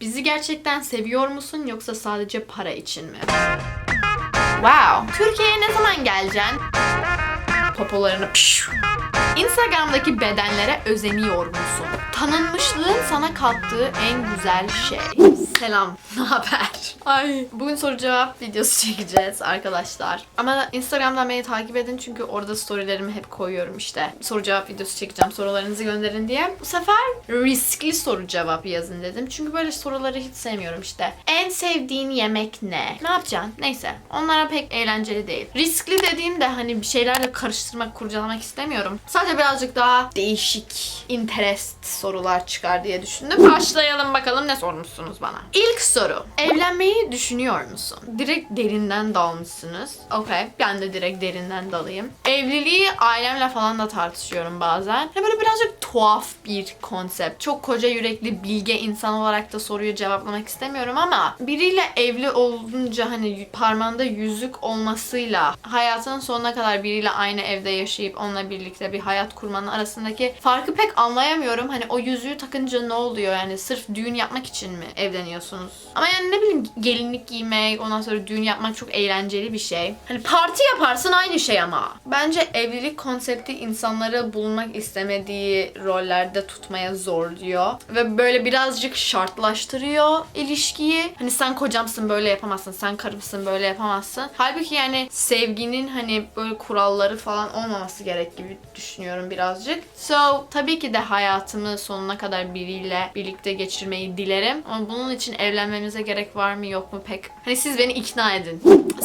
Bizi gerçekten seviyor musun yoksa sadece para için mi? Wow. Türkiye'ye ne zaman geleceksin? Popolarını pşş. Instagram'daki bedenlere özeniyor musun? Tanınmışlığın sana kattığı en güzel şey. Selam, ne haber? Ay, bugün soru cevap videosu çekeceğiz arkadaşlar. Ama Instagram'dan beni takip edin çünkü orada storylerimi hep koyuyorum işte. Soru cevap videosu çekeceğim, sorularınızı gönderin diye. Bu sefer riskli soru cevap yazın dedim. Çünkü böyle soruları hiç sevmiyorum işte. En sevdiğin yemek ne? Ne yapacaksın? Neyse. Onlara pek eğlenceli değil. Riskli dediğimde hani bir şeylerle karıştırmak, kurcalamak istemiyorum. Sadece birazcık daha değişik, interest sorular çıkar diye düşündüm. Başlayalım bakalım ne sormuşsunuz bana. İlk soru. Evlenmeyi düşünüyor musun? Direkt derinden dalmışsınız. Okey. Ben de direkt derinden dalayım. Evliliği ailemle falan da tartışıyorum bazen. Hani böyle birazcık tuhaf bir konsept. Çok koca yürekli bilge insan olarak da soruyu cevaplamak istemiyorum ama biriyle evli olunca hani parmağında yüzük olmasıyla hayatının sonuna kadar biriyle aynı evde yaşayıp onunla birlikte bir hayat kurmanın arasındaki farkı pek anlayamıyorum. Hani o yüzüğü takınca ne oluyor yani sırf düğün yapmak için mi evleniyorsunuz? Ama yani ne bileyim gelinlik giymek ondan sonra düğün yapmak çok eğlenceli bir şey. Hani parti yaparsın aynı şey ama. Bence evlilik konsepti insanları bulunmak istemediği rollerde tutmaya zor diyor. Ve böyle birazcık şartlaştırıyor ilişkiyi. Hani sen kocamsın böyle yapamazsın, sen karımsın böyle yapamazsın. Halbuki yani sevginin hani böyle kuralları falan olmaması gerek gibi düşünüyorum birazcık. So tabii ki de hayatımı sonuna kadar biriyle birlikte geçirmeyi dilerim. Ama bunun için evlenmemize gerek var mı yok mu pek. Hani siz beni ikna edin.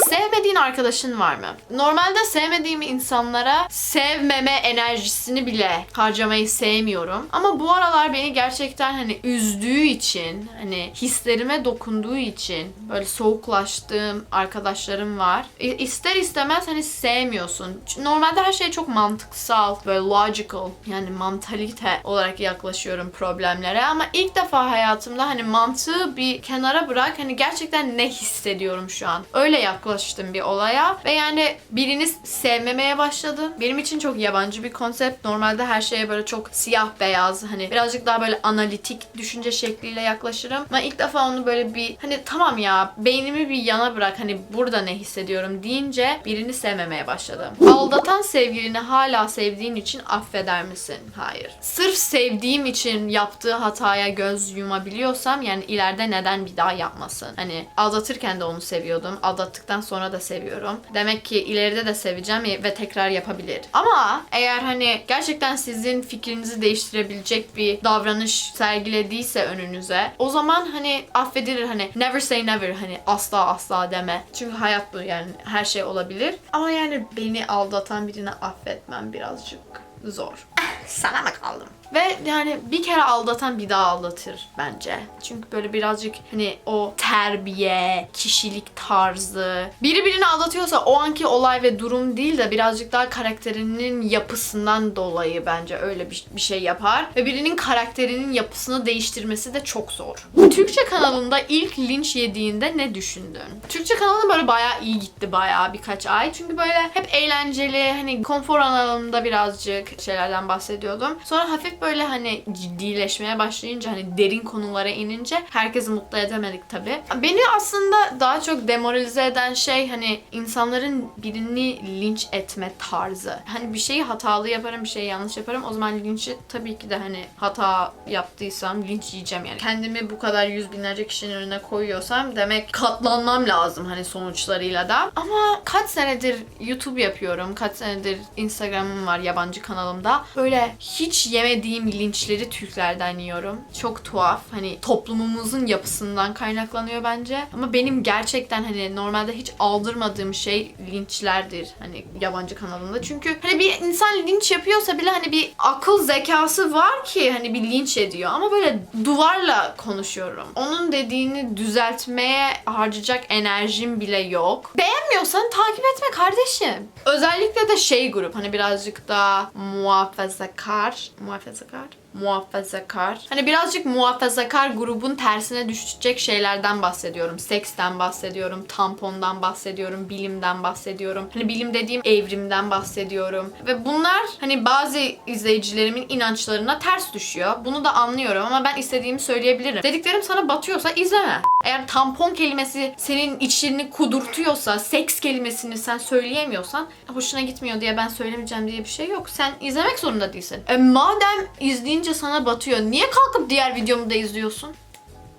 Sevmediğin arkadaşın var mı? Normalde sevmediğim insanlara sevmeme enerjisini bile harcamayı sevmiyorum. Ama bu aralar beni gerçekten hani üzdüğü için, hani hislerime dokunduğu için böyle soğuklaştığım arkadaşlarım var. İster istemez hani sevmiyorsun. Normalde her şey çok mantıksal, böyle logical yani mantalite olarak yaklaşıyorum problemlere ama ilk defa hayatımda hani mantığı bir kenara bırak hani gerçekten ne hissediyorum şu an. Öyle yaklaştım bir olaya ve yani biriniz sevmemeye başladı. Benim için çok yabancı bir konsept. Normalde her şeye böyle çok siyah beyaz hani birazcık daha böyle analitik düşünce şekliyle yaklaşırım. Ama ilk defa onu böyle bir hani tamam ya beynimi bir yana bırak hani burada ne hissediyorum deyince birini sevmemeye başladım. Aldatan sevgilini hala sevdiğin için affeder misin? Hayır. Sırf sevdiğim için yaptığı hataya göz yumabiliyorsam yani ileride neden bir daha yapmasın? Hani aldatırken de onu seviyordum. Aldattıktan sonra da seviyorum. Demek ki ileride de seveceğim ve tekrar yapabilir. Ama eğer hani gerçekten sizin fikrinizi değiştirebilecek bir davranış sergilediyse önünüze o zaman hani affedilir hani never say never hani asla asla deme. Çünkü hayat bu yani her şey olabilir. Ama yani beni aldatan birini affetmem birazcık zor. Sana mı kaldım? Ve yani bir kere aldatan bir daha aldatır bence. Çünkü böyle birazcık hani o terbiye, kişilik tarzı. Biri birini aldatıyorsa o anki olay ve durum değil de birazcık daha karakterinin yapısından dolayı bence öyle bir, bir şey yapar. Ve birinin karakterinin yapısını değiştirmesi de çok zor. Türkçe kanalında ilk linç yediğinde ne düşündün? Türkçe kanalı böyle bayağı iyi gitti bayağı birkaç ay. Çünkü böyle hep eğlenceli hani konfor alanında birazcık şeylerden bahsediyordum. Sonra hafif böyle hani ciddileşmeye başlayınca hani derin konulara inince herkesi mutlu edemedik tabii. Beni aslında daha çok demoralize eden şey hani insanların birini linç etme tarzı. Hani bir şeyi hatalı yaparım, bir şeyi yanlış yaparım. O zaman linçi tabii ki de hani hata yaptıysam linç yiyeceğim yani. Kendimi bu kadar yüz binlerce kişinin önüne koyuyorsam demek katlanmam lazım hani sonuçlarıyla da. Ama kaç senedir YouTube yapıyorum. Kaç senedir Instagram'ım var yabancı kanalımda. Böyle hiç yemediğim linçleri Türklerden yiyorum. Çok tuhaf. Hani toplumumuzun yapısından kaynaklanıyor bence. Ama benim gerçekten hani normalde hiç aldırmadığım şey linçlerdir. Hani yabancı kanalımda. Çünkü hani bir insan linç yapıyorsa bile hani bir akıl zekası var ki hani bir linç ediyor. Ama böyle duvarla konuşuyorum. Onun dediğini düzeltmeye harcayacak enerjim bile yok. Beğenmiyorsan takip etme kardeşim. Özellikle de şey grup hani birazcık daha muhafazakar. Muhafazakar muhafazakar. Hani birazcık muhafazakar grubun tersine düşecek şeylerden bahsediyorum. Seksten bahsediyorum, tampondan bahsediyorum, bilimden bahsediyorum. Hani bilim dediğim evrimden bahsediyorum. Ve bunlar hani bazı izleyicilerimin inançlarına ters düşüyor. Bunu da anlıyorum ama ben istediğimi söyleyebilirim. Dediklerim sana batıyorsa izleme. Eğer tampon kelimesi senin içini kudurtuyorsa, seks kelimesini sen söyleyemiyorsan hoşuna gitmiyor diye ben söylemeyeceğim diye bir şey yok. Sen izlemek zorunda değilsin. E madem izleyince sana batıyor, niye kalkıp diğer videomu da izliyorsun?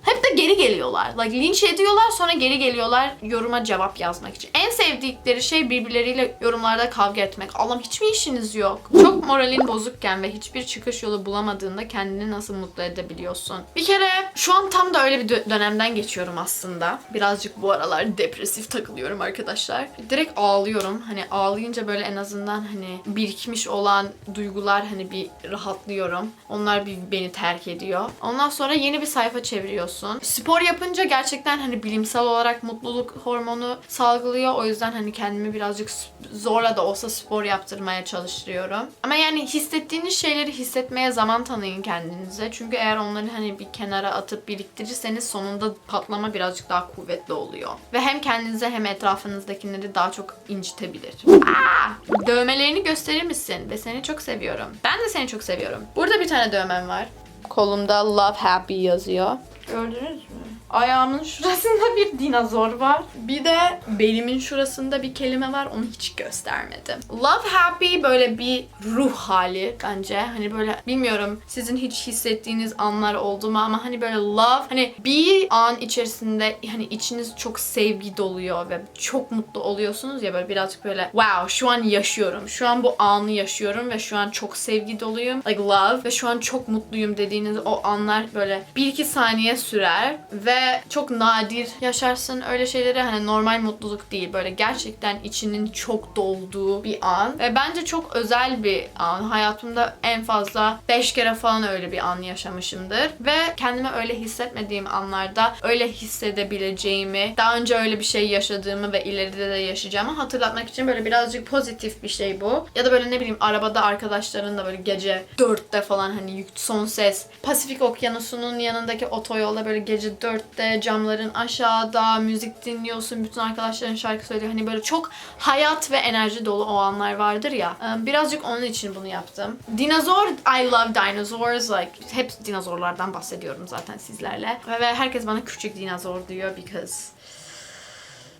Hep de geri geliyorlar. Like linç ediyorlar sonra geri geliyorlar yoruma cevap yazmak için. En sevdikleri şey birbirleriyle yorumlarda kavga etmek. Allah'ım hiç mi işiniz yok? Çok moralin bozukken ve hiçbir çıkış yolu bulamadığında kendini nasıl mutlu edebiliyorsun? Bir kere şu an tam da öyle bir dö- dönemden geçiyorum aslında. Birazcık bu aralar depresif takılıyorum arkadaşlar. Direkt ağlıyorum. Hani ağlayınca böyle en azından hani birikmiş olan duygular hani bir rahatlıyorum. Onlar bir beni terk ediyor. Ondan sonra yeni bir sayfa çeviriyorsun. Spor yapınca gerçekten hani bilimsel olarak mutluluk hormonu salgılıyor. O yüzden hani kendimi birazcık zorla da olsa spor yaptırmaya çalışıyorum. Ama yani hissettiğiniz şeyleri hissetmeye zaman tanıyın kendinize. Çünkü eğer onları hani bir kenara atıp biriktirirseniz sonunda patlama birazcık daha kuvvetli oluyor. Ve hem kendinize hem etrafınızdakileri daha çok incitebilir. Aa! Dövmelerini gösterir misin? Ve seni çok seviyorum. Ben de seni çok seviyorum. Burada bir tane dövmem var. Kolumda Love Happy yazıyor. Gördünüz mü? Ayağımın şurasında bir dinozor var. Bir de belimin şurasında bir kelime var. Onu hiç göstermedim. Love Happy böyle bir ruh hali bence. Hani böyle bilmiyorum sizin hiç hissettiğiniz anlar oldu mu ama hani böyle love hani bir an içerisinde hani içiniz çok sevgi doluyor ve çok mutlu oluyorsunuz ya böyle birazcık böyle wow şu an yaşıyorum. Şu an bu anı yaşıyorum ve şu an çok sevgi doluyum. Like love ve şu an çok mutluyum dediğiniz o anlar böyle bir iki saniye sürer ve çok nadir yaşarsın öyle şeyleri. Hani normal mutluluk değil böyle gerçekten içinin çok dolduğu bir an. Ve bence çok özel bir an. Hayatımda en fazla 5 kere falan öyle bir an yaşamışımdır. Ve kendimi öyle hissetmediğim anlarda öyle hissedebileceğimi daha önce öyle bir şey yaşadığımı ve ileride de yaşayacağımı hatırlatmak için böyle birazcık pozitif bir şey bu. Ya da böyle ne bileyim arabada arkadaşlarınla böyle gece 4'te falan hani son ses. Pasifik Okyanusu'nun yanındaki otoyolda böyle gece 4'te camların aşağıda müzik dinliyorsun bütün arkadaşların şarkı söylüyor hani böyle çok hayat ve enerji dolu o anlar vardır ya Ee, birazcık onun için bunu yaptım dinozor I love dinosaurs like hep dinozorlardan bahsediyorum zaten sizlerle ve herkes bana küçük dinozor diyor because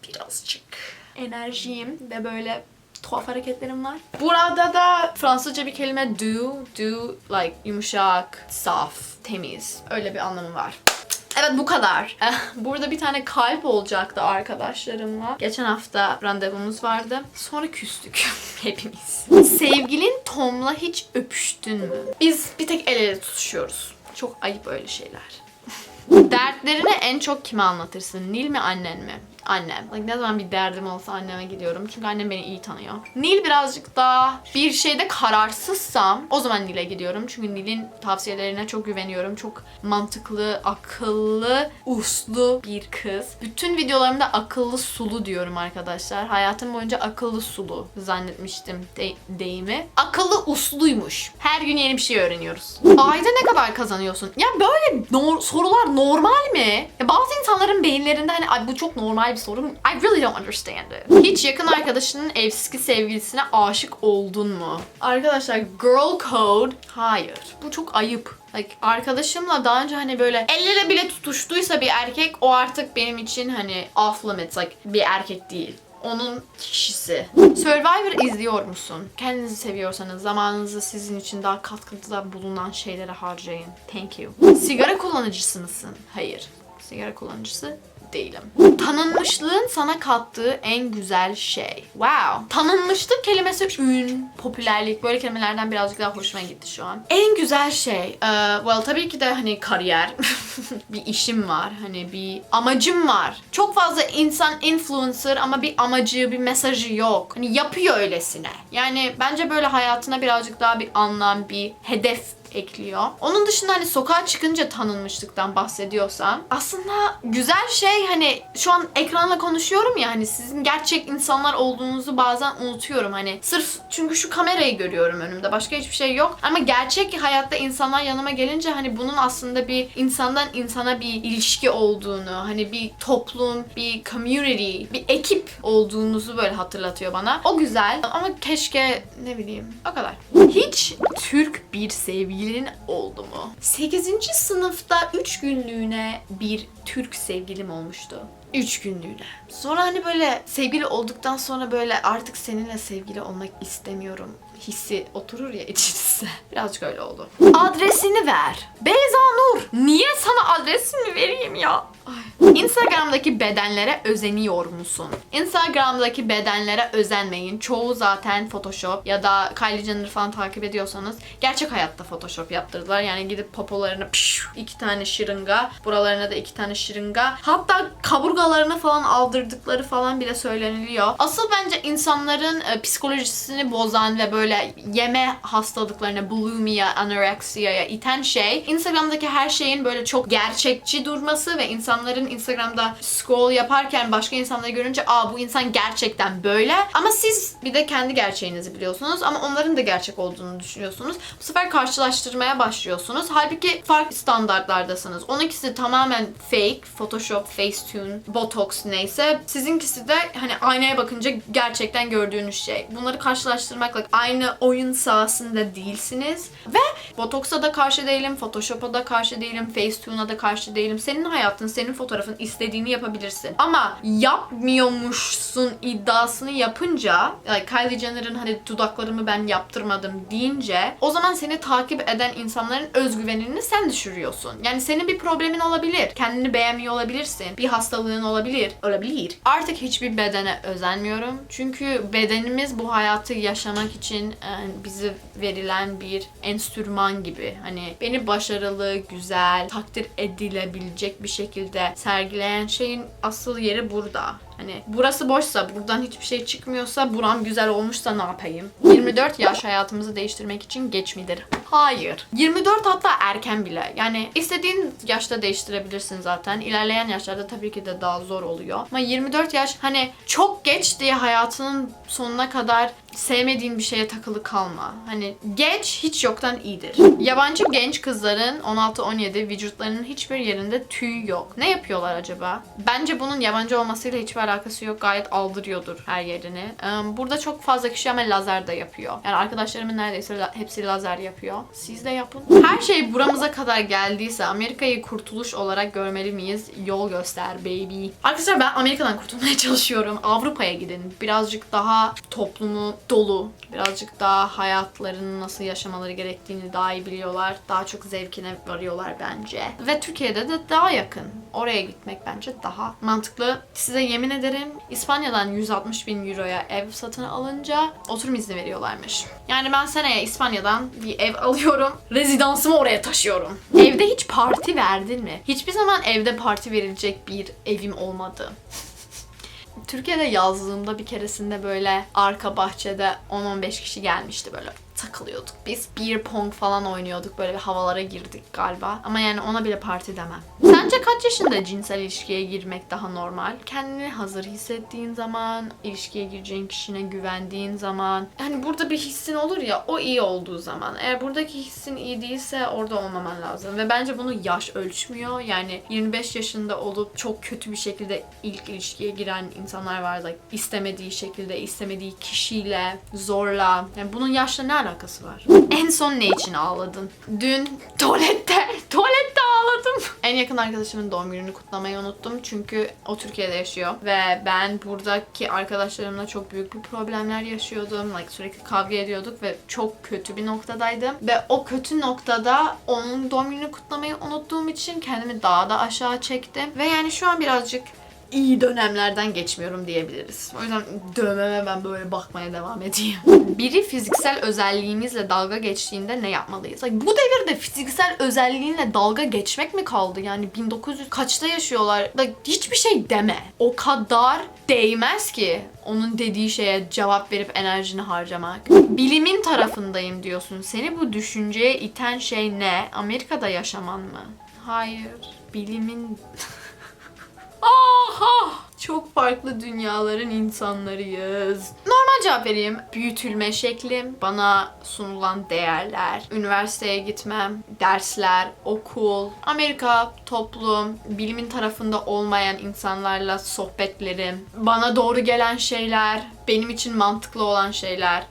birazcık enerjiyim ve böyle tuhaf hareketlerim var. Burada da Fransızca bir kelime do, do like yumuşak, saf, temiz. Öyle bir anlamı var. Evet bu kadar. Eh, Burada bir tane kalp olacaktı arkadaşlarımla. Geçen hafta randevumuz vardı. Sonra küstük hepimiz. Sevgilin Tom'la hiç öpüştün mü? Biz bir tek el ele tutuşuyoruz. Çok ayıp öyle şeyler. Dertlerini en çok kime anlatırsın? Nil mi annen mi? Annem. Like ne zaman bir derdim olsa anneme gidiyorum. Çünkü annem beni iyi tanıyor. Nil birazcık daha bir şeyde kararsızsam o zaman Nil'e gidiyorum. Çünkü Nil'in tavsiyelerine çok güveniyorum. Çok mantıklı, akıllı, uslu bir kız. Bütün videolarımda akıllı sulu diyorum arkadaşlar. Hayatım boyunca akıllı sulu zannetmiştim de- deyimi. Akıllı usluymuş. Her gün yeni bir şey öğreniyoruz. Ayda ne kadar kazanıyorsun? Ya böyle sorular normal mi? Ya bazı insanların beyinlerinde hani Ay, bu çok normal bir soru. I really don't understand it. Hiç yakın arkadaşının eski sevgilisine aşık oldun mu? Arkadaşlar girl code hayır. Bu çok ayıp. Like arkadaşımla daha önce hani böyle el ele bile tutuştuysa bir erkek o artık benim için hani off limits like bir erkek değil onun kişisi. Survivor izliyor musun? Kendinizi seviyorsanız zamanınızı sizin için daha katkıda bulunan şeylere harcayın. Thank you. Sigara kullanıcısı mısın? Hayır. Sigara kullanıcısı değilim. Tanınmışlığın sana kattığı en güzel şey. Wow. Tanınmışlık kelimesi ün, popülerlik böyle kelimelerden birazcık daha hoşuma gitti şu an. En güzel şey. eee, well tabii ki de hani kariyer. bir işim var. Hani bir amacım var. Çok fazla insan influencer ama bir amacı, bir mesajı yok. Hani yapıyor öylesine. Yani bence böyle hayatına birazcık daha bir anlam, bir hedef ekliyor. Onun dışında hani sokağa çıkınca tanınmışlıktan bahsediyorsam aslında güzel şey hani şu an ekranla konuşuyorum ya hani sizin gerçek insanlar olduğunuzu bazen unutuyorum. Hani sırf çünkü şu kamerayı görüyorum önümde başka hiçbir şey yok. Ama gerçek hayatta insanlar yanıma gelince hani bunun aslında bir insandan insana bir ilişki olduğunu hani bir toplum bir community bir ekip olduğunuzu böyle hatırlatıyor bana. O güzel ama keşke ne bileyim o kadar. Hiç Türk bir sevgilin oldu mu? 8. sınıfta 3 günlüğüne bir Türk sevgilim olmuştu. 3 günlüğüne. Sonra hani böyle sevgili olduktan sonra böyle artık seninle sevgili olmak istemiyorum hissi oturur ya içinizde. Birazcık öyle oldu. Adresini ver. Beyza Nur. Niye sana adresimi vereyim ya? Ay. Instagram'daki bedenlere özeniyor musun? Instagram'daki bedenlere özenmeyin. Çoğu zaten Photoshop ya da Kylie Jenner falan takip ediyorsanız gerçek hayatta Photoshop yaptırdılar. Yani gidip popolarına pşş, iki tane şırınga, buralarına da iki tane şırınga. Hatta kaburgalarını falan aldırdıkları falan bile söyleniliyor. Asıl bence insanların e, psikolojisini bozan ve böyle yeme hastalıklarına, bulimia, anoreksiyaya iten şey Instagram'daki her şeyin böyle çok gerçekçi durması ve insanların Instagram'da scroll yaparken başka insanları görünce aa bu insan gerçekten böyle ama siz bir de kendi gerçeğinizi biliyorsunuz ama onların da gerçek olduğunu düşünüyorsunuz. Bu sefer karşılaştırmaya başlıyorsunuz. Halbuki farklı standartlardasınız. Onunkisi tamamen fake, Photoshop, Facetune, Botox neyse. Sizinkisi de hani aynaya bakınca gerçekten gördüğünüz şey. Bunları karşılaştırmakla aynı oyun sahasında değilsiniz. Ve Botox'a da karşı değilim, Photoshop'a da karşı değilim, Facetune'a da karşı değilim. Senin hayatın, senin fotoğrafın istediğini yapabilirsin. Ama yapmıyormuşsun iddiasını yapınca, like Kylie Jenner'ın hani dudaklarımı ben yaptırmadım deyince o zaman seni takip eden insanların özgüvenini sen düşürüyorsun. Yani senin bir problemin olabilir. Kendini beğenmiyor olabilirsin. Bir hastalığın olabilir. Olabilir. Artık hiçbir bedene özenmiyorum. Çünkü bedenimiz bu hayatı yaşamak için e, bize verilen bir enstrüman gibi. Hani beni başarılı, güzel, takdir edilebilecek bir şekilde sergileyen şeyin asıl yeri burada. Hani burası boşsa, buradan hiçbir şey çıkmıyorsa, buram güzel olmuşsa ne yapayım? 24 yaş hayatımızı değiştirmek için geç midir? Hayır. 24 hatta erken bile. Yani istediğin yaşta değiştirebilirsin zaten. İlerleyen yaşlarda tabii ki de daha zor oluyor. Ama 24 yaş hani çok geç diye hayatının sonuna kadar sevmediğin bir şeye takılı kalma. Hani geç hiç yoktan iyidir. Yabancı genç kızların 16-17 vücutlarının hiçbir yerinde tüy yok. Ne yapıyorlar acaba? Bence bunun yabancı olmasıyla hiçbir alakası yok. Gayet aldırıyordur her yerini. Burada çok fazla kişi ama lazer de yapıyor. Yani arkadaşlarımın neredeyse hepsi lazer yapıyor. Siz de yapın. Her şey buramıza kadar geldiyse Amerika'yı kurtuluş olarak görmeli miyiz? Yol göster baby. Arkadaşlar ben Amerika'dan kurtulmaya çalışıyorum. Avrupa'ya gidin. Birazcık daha toplumu dolu. Birazcık daha hayatlarını nasıl yaşamaları gerektiğini daha iyi biliyorlar. Daha çok zevkine varıyorlar bence. Ve Türkiye'de de daha yakın. Oraya gitmek bence daha mantıklı. Size yemin ederim İspanya'dan 160 bin euroya ev satın alınca oturum izni veriyorlarmış. Yani ben seneye İspanya'dan bir ev alıyorum. Rezidansımı oraya taşıyorum. Evde hiç parti verdin mi? Hiçbir zaman evde parti verilecek bir evim olmadı. Türkiye'de yazdığımda bir keresinde böyle arka bahçede 10-15 kişi gelmişti böyle takılıyorduk. Biz beer pong falan oynuyorduk. Böyle havalara girdik galiba. Ama yani ona bile parti demem. Sence kaç yaşında cinsel ilişkiye girmek daha normal? Kendini hazır hissettiğin zaman, ilişkiye gireceğin kişine güvendiğin zaman. Hani burada bir hissin olur ya o iyi olduğu zaman. Eğer buradaki hissin iyi değilse orada olmaman lazım. Ve bence bunu yaş ölçmüyor. Yani 25 yaşında olup çok kötü bir şekilde ilk ilişkiye giren insanlar var. Like istemediği şekilde, istemediği kişiyle, zorla. Yani bunun yaşla ne alakası var? En son ne için ağladın? Dün tuvalette. Tuvalette ağladım. En yakın arkadaşımın doğum gününü kutlamayı unuttum. Çünkü o Türkiye'de yaşıyor. Ve ben buradaki arkadaşlarımla çok büyük bir problemler yaşıyordum. Like sürekli kavga ediyorduk ve çok kötü bir noktadaydım. Ve o kötü noktada onun doğum gününü kutlamayı unuttuğum için kendimi daha da aşağı çektim. Ve yani şu an birazcık iyi dönemlerden geçmiyorum diyebiliriz. O yüzden dövmeme ben böyle bakmaya devam edeyim. Biri fiziksel özelliğimizle dalga geçtiğinde ne yapmalıyız? Like, bu devirde fiziksel özelliğinle dalga geçmek mi kaldı? Yani 1900 kaçta yaşıyorlar? Like, hiçbir şey deme. O kadar değmez ki onun dediği şeye cevap verip enerjini harcamak. Bilimin tarafındayım diyorsun. Seni bu düşünceye iten şey ne? Amerika'da yaşaman mı? Hayır. Bilimin Aha! Çok farklı dünyaların insanlarıyız. Normal cevap vereyim. Büyütülme şeklim, bana sunulan değerler, üniversiteye gitmem, dersler, okul, Amerika, toplum, bilimin tarafında olmayan insanlarla sohbetlerim, bana doğru gelen şeyler, benim için mantıklı olan şeyler.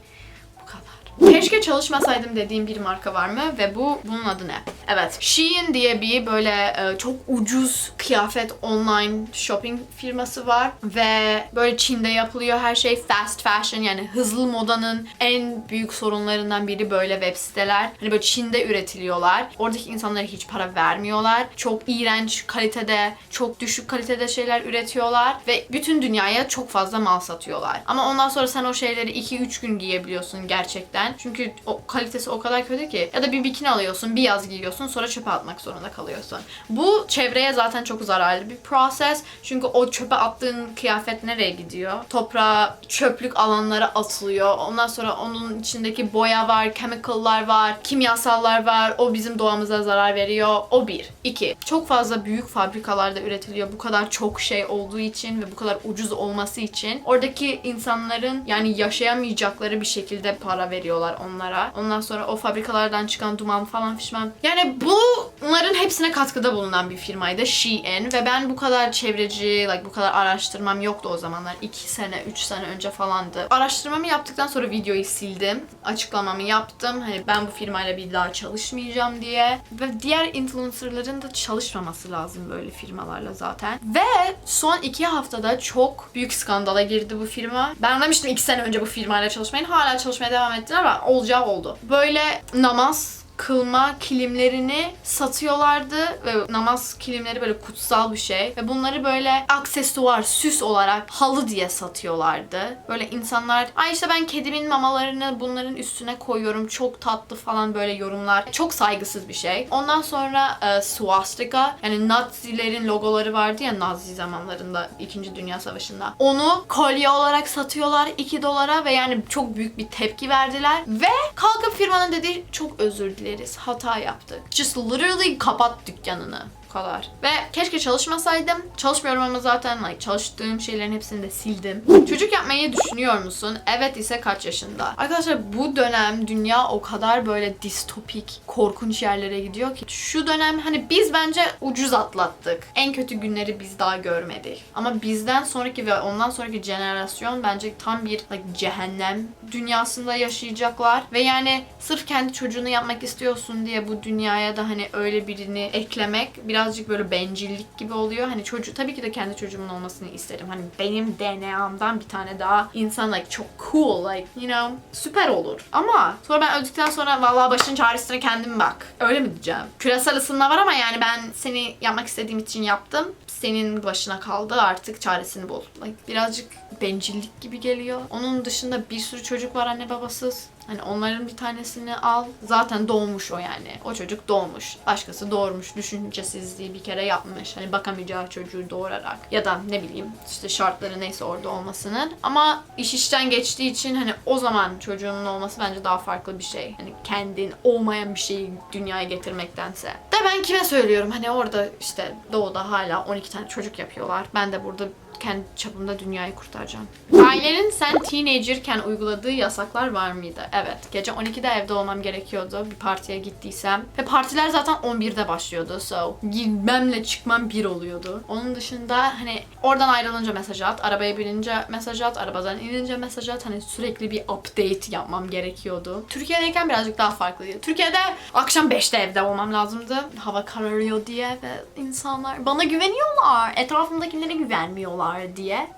Keşke çalışmasaydım dediğim bir marka var mı ve bu bunun adı ne? Evet. Shein diye bir böyle e, çok ucuz kıyafet online shopping firması var ve böyle Çin'de yapılıyor her şey fast fashion yani hızlı modanın en büyük sorunlarından biri böyle web siteler. Hani böyle Çin'de üretiliyorlar. Oradaki insanlara hiç para vermiyorlar. Çok iğrenç kalitede, çok düşük kalitede şeyler üretiyorlar ve bütün dünyaya çok fazla mal satıyorlar. Ama ondan sonra sen o şeyleri 2-3 gün giyebiliyorsun gerçekten. Çünkü o kalitesi o kadar kötü ki. Ya da bir bikini alıyorsun, bir yaz giyiyorsun, sonra çöpe atmak zorunda kalıyorsun. Bu çevreye zaten çok zararlı bir proses. Çünkü o çöpe attığın kıyafet nereye gidiyor? Toprağa, çöplük alanlara atılıyor. Ondan sonra onun içindeki boya var, chemical'lar var, kimyasallar var. O bizim doğamıza zarar veriyor. O bir. İki. Çok fazla büyük fabrikalarda üretiliyor. Bu kadar çok şey olduğu için ve bu kadar ucuz olması için oradaki insanların yani yaşayamayacakları bir şekilde para veriyorlar onlara. Ondan sonra o fabrikalardan çıkan duman falan fişman. Yani bunların hepsine katkıda bulunan bir firmaydı Shein ve ben bu kadar çevreci, like bu kadar araştırmam yoktu o zamanlar. 2 sene, 3 sene önce falandı. Araştırmamı yaptıktan sonra videoyu sildim. Açıklamamı yaptım. Hani ben bu firmayla bir daha çalışmayacağım diye. Ve diğer influencerların da çalışmaması lazım böyle firmalarla zaten. Ve son 2 haftada çok büyük skandala girdi bu firma. Ben demiştim 2 sene önce bu firmayla çalışmayın. Hala çalışmaya devam ettiler ama olacağı oldu. Böyle namaz kılma kilimlerini satıyorlardı ve namaz kilimleri böyle kutsal bir şey ve bunları böyle aksesuar, süs olarak halı diye satıyorlardı. Böyle insanlar ay işte ben kedimin mamalarını bunların üstüne koyuyorum çok tatlı falan böyle yorumlar. Çok saygısız bir şey. Ondan sonra e, swastika yani Nazilerin logoları vardı ya Nazi zamanlarında 2. Dünya Savaşı'nda. Onu kolye olarak satıyorlar 2 dolara ve yani çok büyük bir tepki verdiler ve kalkıp firmanın dediği çok özür dileriz. Hata yaptık. Just literally kapat dükkanını. Kadar. Ve keşke çalışmasaydım. Çalışmıyorum ama zaten like, çalıştığım şeylerin hepsini de sildim. Çocuk yapmayı düşünüyor musun? Evet ise kaç yaşında? Arkadaşlar bu dönem dünya o kadar böyle distopik, korkunç yerlere gidiyor ki. Şu dönem hani biz bence ucuz atlattık. En kötü günleri biz daha görmedik. Ama bizden sonraki ve ondan sonraki jenerasyon bence tam bir like, cehennem dünyasında yaşayacaklar. Ve yani sırf kendi çocuğunu yapmak istiyorsun diye bu dünyaya da hani öyle birini eklemek birazcık böyle bencillik gibi oluyor. Hani çocuğu tabii ki de kendi çocuğumun olmasını isterim. Hani benim DNA'mdan bir tane daha insan like çok cool like you know süper olur. Ama sonra ben öldükten sonra vallahi başın çaresine kendin bak. Öyle mi diyeceğim? Küresel ısınma var ama yani ben seni yapmak istediğim için yaptım. Senin başına kaldı artık çaresini bul. Like birazcık bencillik gibi geliyor. Onun dışında bir sürü çocuk var anne babasız. Hani onların bir tanesini al. Zaten doğmuş o yani. O çocuk doğmuş. Başkası doğurmuş. Düşüncesizliği bir kere yapmış. Hani bakamayacağı çocuğu doğurarak. Ya da ne bileyim işte şartları neyse orada olmasının. Ama iş işten geçtiği için hani o zaman çocuğunun olması bence daha farklı bir şey. Hani kendin olmayan bir şeyi dünyaya getirmektense. De ben kime söylüyorum? Hani orada işte doğuda hala 12 tane çocuk yapıyorlar. Ben de burada kendi çapımda dünyayı kurtaracağım. Ailenin sen teenagerken uyguladığı yasaklar var mıydı? Evet. Gece 12'de evde olmam gerekiyordu bir partiye gittiysem. Ve partiler zaten 11'de başlıyordu. So girmemle çıkmam bir oluyordu. Onun dışında hani oradan ayrılınca mesaj at, arabaya binince mesaj at, arabadan inince mesaj at. Hani sürekli bir update yapmam gerekiyordu. Türkiye'deyken birazcık daha farklıydı. Türkiye'de akşam 5'te evde olmam lazımdı. Hava kararıyor diye ve insanlar bana güveniyorlar. Etrafımdakilere güvenmiyorlar diye.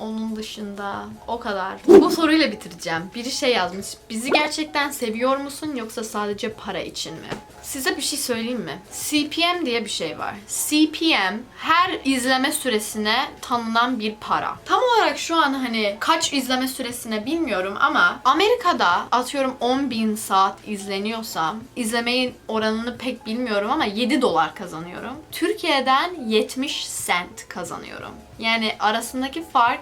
Onun dışında o kadar. Bu soruyla bitireceğim. Biri şey yazmış. Bizi gerçekten seviyor musun yoksa sadece para için mi? Size bir şey söyleyeyim mi? CPM diye bir şey var. CPM her izleme süresine tanınan bir para. Tam olarak şu an hani kaç izleme süresine bilmiyorum ama Amerika'da atıyorum 10 bin saat izleniyorsam izlemeyin oranını pek bilmiyorum ama 7 dolar kazanıyorum. Türkiye'den 70 cent kazanıyorum. Yani arasındaki fark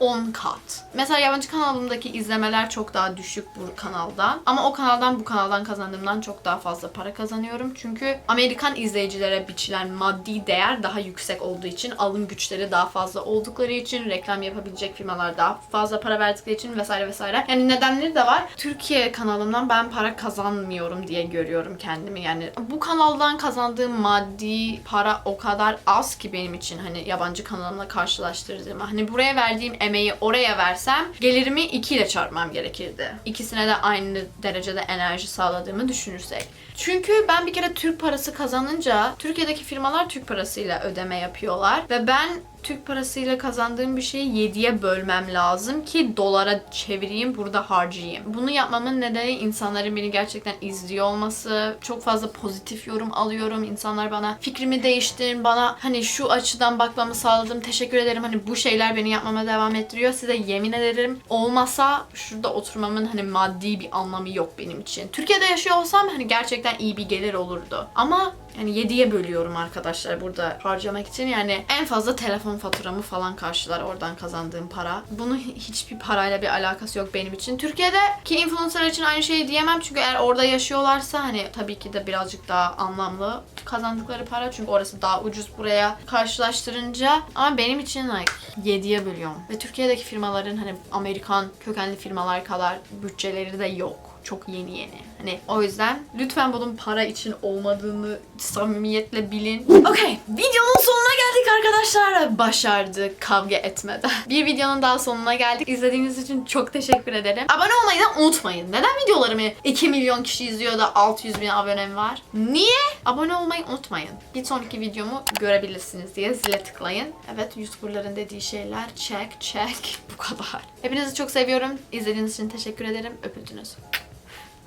10 kat. Mesela yabancı kanalımdaki izlemeler çok daha düşük bu kanaldan. Ama o kanaldan bu kanaldan kazandığımdan çok daha fazla para kazanıyorum. Çünkü Amerikan izleyicilere biçilen maddi değer daha yüksek olduğu için, alım güçleri daha fazla oldukları için, reklam yapabilecek firmalar daha fazla para verdikleri için vesaire vesaire. Yani nedenleri de var. Türkiye kanalımdan ben para kazanmıyorum diye görüyorum kendimi. Yani bu kanaldan kazandığım maddi para o kadar az ki benim için hani yabancı kanalımla karşılaştırdığımda. Hani buraya verdiğim emeği oraya versem gelirimi 2 ile çarpmam gerekirdi. İkisine de aynı derecede enerji sağladığımı düşünürsek. Çünkü ben bir kere Türk parası kazanınca Türkiye'deki firmalar Türk parasıyla ödeme yapıyorlar ve ben Türk parasıyla kazandığım bir şeyi 7'ye bölmem lazım ki dolara çevireyim, burada harcayayım. Bunu yapmamın nedeni insanların beni gerçekten izliyor olması. Çok fazla pozitif yorum alıyorum. İnsanlar bana fikrimi değiştirin, bana hani şu açıdan bakmamı sağladım. Teşekkür ederim. Hani bu şeyler beni yapmama devam ettiriyor. Size yemin ederim olmasa şurada oturmamın hani maddi bir anlamı yok benim için. Türkiye'de yaşıyor olsam hani gerçekten iyi bir gelir olurdu. Ama yani 7'ye bölüyorum arkadaşlar burada harcamak için. Yani en fazla telefon faturamı falan karşılar oradan kazandığım para. Bunun hi- hiçbir parayla bir alakası yok benim için. Türkiye'deki influencer için aynı şeyi diyemem. Çünkü eğer orada yaşıyorlarsa hani tabii ki de birazcık daha anlamlı kazandıkları para. Çünkü orası daha ucuz buraya karşılaştırınca. Ama benim için like 7'ye bölüyorum. Ve Türkiye'deki firmaların hani Amerikan kökenli firmalar kadar bütçeleri de yok çok yeni yeni. Hani o yüzden lütfen bunun para için olmadığını samimiyetle bilin. Okey, videonun sonuna geldik arkadaşlar. Başardık kavga etmeden. Bir videonun daha sonuna geldik. İzlediğiniz için çok teşekkür ederim. Abone olmayı da unutmayın. Neden videolarımı 2 milyon kişi izliyor da 600 bin abonem var? Niye? Abone olmayı unutmayın. Bir sonraki videomu görebilirsiniz diye zile tıklayın. Evet, YouTuber'ların dediği şeyler check check bu kadar. Hepinizi çok seviyorum. İzlediğiniz için teşekkür ederim. Öpüldünüz.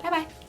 Bay bay.